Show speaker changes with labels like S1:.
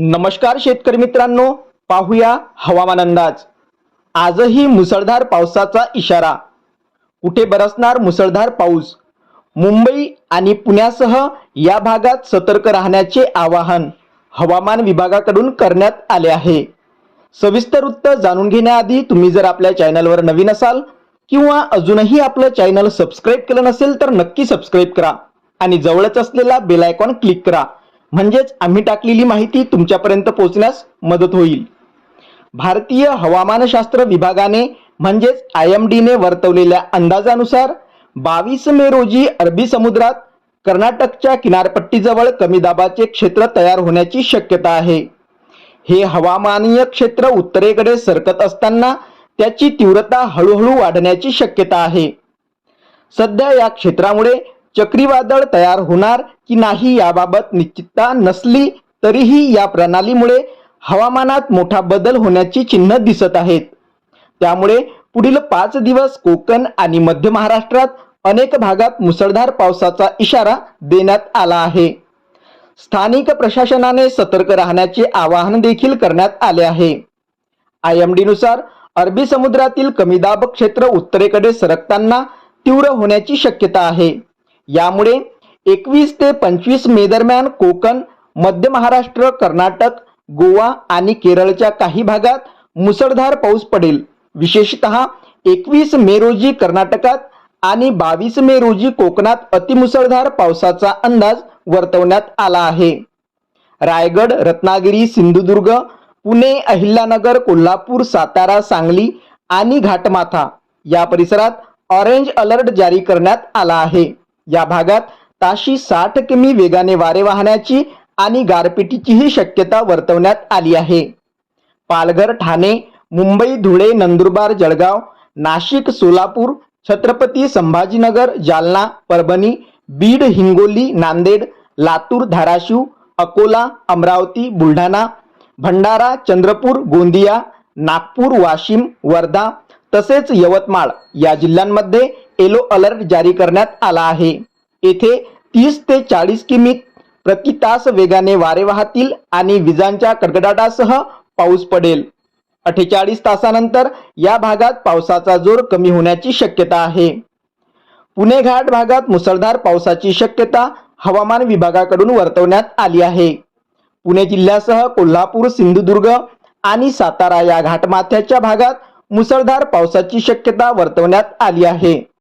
S1: नमस्कार शेतकरी मित्रांनो पाहूया हवामान अंदाज. आजही मुसळधार पावसाचा इशारा. कुठे बरसणार मुसळधार पाऊस? मुंबई आणि पुण्यासह या भागात सतर्क राहण्याचे आवाहन हवामान विभागाकडून करण्यात आले आहे. सविस्तर वृत्त जाणून घेण्याआधी तुम्ही जर आपल्या चॅनलवर नवीन असाल किंवा अजूनही आपलं चॅनल सबस्क्राईब केलं नसेल तर नक्की सबस्क्राईब करा आणि जवळच असलेला बेल आयकॉन क्लिक करा. म्हणजेच आम्ही टाकलेली माहिती तुमच्यापर्यंत पोहोचण्यास मदत होईल. भारतीय हवामानशास्त्र विभागाने म्हणजेच आय एम डीने वर्तवलेल्या अंदाजानुसार बावीस मे रोजी अरबी समुद्रात कर्नाटकच्या किनारपट्टीजवळ कमी दाबाचे क्षेत्र तयार होण्याची शक्यता आहे. हे हवामानीय क्षेत्र उत्तरेकडे सरकत असताना त्याची तीव्रता हळूहळू वाढण्याची शक्यता आहे. सध्या या क्षेत्रामुळे चक्रीवादळ तयार होणार की नाही याबाबत निश्चितता नसली तरीही या प्रणालीमुळे हवामानात मोठा बदल होण्याची चिन्ह दिसत आहेत. त्यामुळे पुढील पाच दिवस कोकण आणि मध्य महाराष्ट्रात अनेक भागात मुसळधार पावसाचा इशारा देण्यात आला आहे. स्थानिक प्रशासनाने सतर्क राहण्याचे आवाहन देखील करण्यात आले आहे. आय एम डीनुसार अरबी समुद्रातील कमी दाब क्षेत्र उत्तरेकडे सरकताना तीव्र होण्याची शक्यता आहे. यामुळे एकवीस ते पंचवीस मे दरम्यान कोकण मध्य महाराष्ट्र कर्नाटक गोवा आणि केरळच्या काही भागात मुसळधार पाऊस पडेल. विशेषतः एकवीस मे रोजी कर्नाटकात आणि बावीस मे रोजी कोकणात अतिमुसळधार पावसाचा अंदाज वर्तवण्यात आला आहे. रायगड रत्नागिरी सिंधुदुर्ग पुणे अहिल्यानगर कोल्हापूर सातारा सांगली आणि घाटमाथा या परिसरात ऑरेंज अलर्ट जारी करण्यात आला आहे. या भागात ताशी साठ किमी वेगाने वारे वाहण्याची आणि गारपिटीचीही शक्यता वर्तवण्यात आली आहे. पालघर ठाणे मुंबई धुळे नंदुरबार जळगाव नाशिक सोलापूर छत्रपती संभाजीनगर जालना परभणी बीड हिंगोली नांदेड लातूर धाराशिव अकोला अमरावती बुलढाणा भंडारा चंद्रपूर गोंदिया नागपूर वाशिम वर्धा तसेच यवतमाळ या जिल्ह्यांमध्ये येलो अलर्ट जारी करण्यात आला आहे. येथे तीस ते चाळीस किमी प्रति तास वेगाने वारे वाहतील आणि विजांच्या कडकडाटासह पाऊस पडेल. अठ्ठेचाळीस तासानंतर या भागात पावसाचा जोर कमी होण्याची शक्यता आहे. पुणे घाट भागात मुसळधार पावसाची शक्यता हवामान विभागाकडून वर्तवण्यात आली आहे. पुणे जिल्ह्यासह कोल्हापूर सिंधुदुर्ग आणि सातारा या घाटमाथ्याच्या भागात मुसळधार पावसाची शक्यता वर्तवण्यात आली आहे.